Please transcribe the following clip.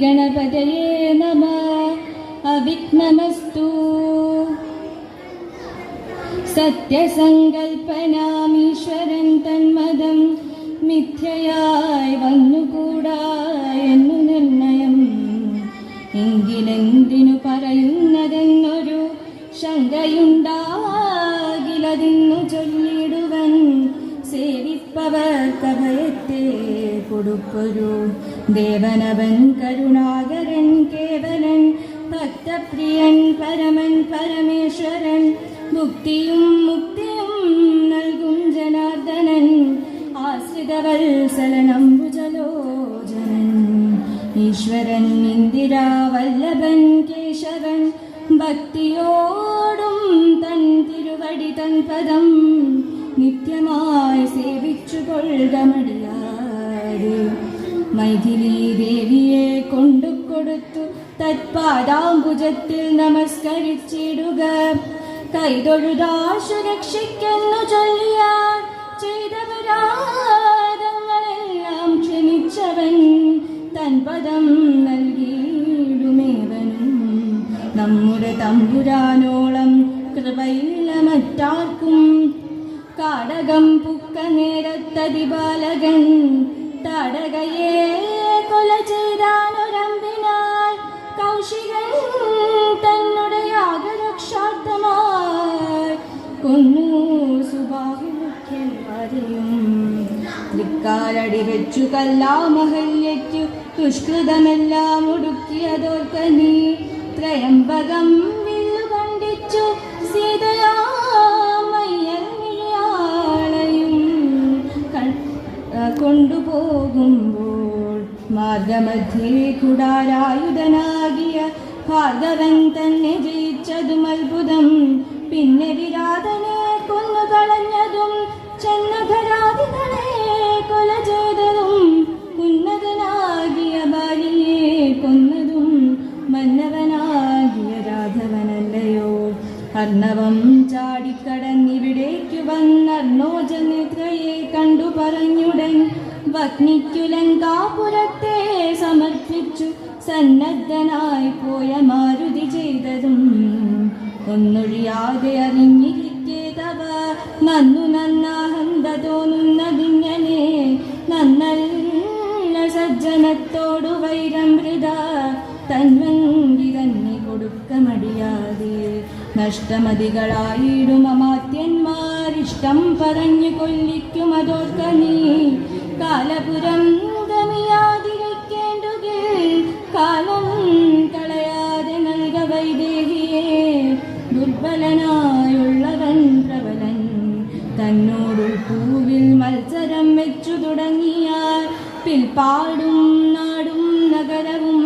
ശ്രീഗണപതയേ നമ. അവിഘ്നമസ്തു. സത്യസങ്കൽപ്പനാമീശ്വരൻ തന്മതം മിഥ്യയായി വന്നുകൂടാ എന്നു നിർണയം. എങ്കിലെന്തിനു പറയുന്നതെന്നൊരു ശങ്കയുണ്ടാകിലതിന്നു ചൊല്ലിടുവൻ സേവിപ്പവർക്കഭയത്തെ കൊടുപ്പൊരു ദേവനവൻ കരുണാകരൻ കേവലൻ ഭക്തപ്രിയൻ പരമൻ പരമേശ്വരൻ മുക്തിയും മുക്തിയും നൽകും ജനാർദ്ദനൻ ആശ്രിതവത്സലനം ഭുജലോചനൻ. ഈശ്വരൻ ഇന്ദിരാവല്ലഭൻ കേശവൻ ഭക്തിയോടും തൻ തിരുവടി തൻ പദം നിത്യമായി സേവിച്ചു കൊള്ളുകമടിയാതെ കൊടുത്തു തത്പാദാംബുജത്തിൽ നമസ്കരിച്ചിടുക. കൈതൊഴുതാശു രക്ഷിക്കുന്നു ചൊല്ലിയാൽ ചെയ്തപരാധങ്ങളെല്ലാം ക്ഷമിച്ചവൻ തൻ പദം നൽകിയിടുമേവനും. നമ്മുടെ തമ്പുരാനോളം കൃപയില്ല മറ്റാർക്കും കാടകം പുക്ക നേരത്തതി ബാലകൻ തടകയെ സുബാഹുമുഖ്യന്മാരെയും തൃക്കാലടി വെച്ചു കല്ലാമഹല്യയ്ക്കു ദുഷ്കൃതമെല്ലാം ഒടുക്കിയതോർക്ക നീ ത്രയംബകം വില്ലു കണ്ടിച്ചു സീതയാമയ്യയാളയും കൊണ്ടുപോകുമ്പോൾ മാർഗമധ്യേ കുടാരായുധനാകിയ ഭാർഗവൻ തന്നെ ജയിച്ചതും അത്ഭുതം. പിന്നെ വിരാതനെ കൊന്നുകളഞ്ഞ ചെന്നധരാതികളെ കൊല ചെയ്തതും ഉന്നതനാകിയ കൊന്നതും കണ്ടു പറഞ്ഞുടൻ വഗ്നിക്കുലങ്കാപുരത്തെ സമർപ്പിച്ചു സന്നദ്ധനായി പോയ മാരുതി ചെയ്തതും ഒന്നൊഴിയാതെ അറിഞ്ഞിരിക്കെ നന്നല്ല സജ്ജനത്തോടു വൈരം ഹൃദ തന്വങ്കി തന്നെ കൊടുക്ക മടിയാതെ നഷ്ടമതികളായിടും അമാത്യന്മാരിഷ്ടം പറഞ്ഞു കൊല്ലിക്കും അതോർക്ക നീ. കാലപുരം ഗമിയാതിരിക്കേണ്ടുകിൽ കാലം കളയാതെ നൽക വൈദേഹിയെ. ദുർബലനായുള്ളവൻ പ്രബലൻ. തന്നോടുൾ പൂവിൽ മത്സരം വെച്ചു തുടങ്ങിയാൽ പിൽപ്പാടും നാടും നഗരവും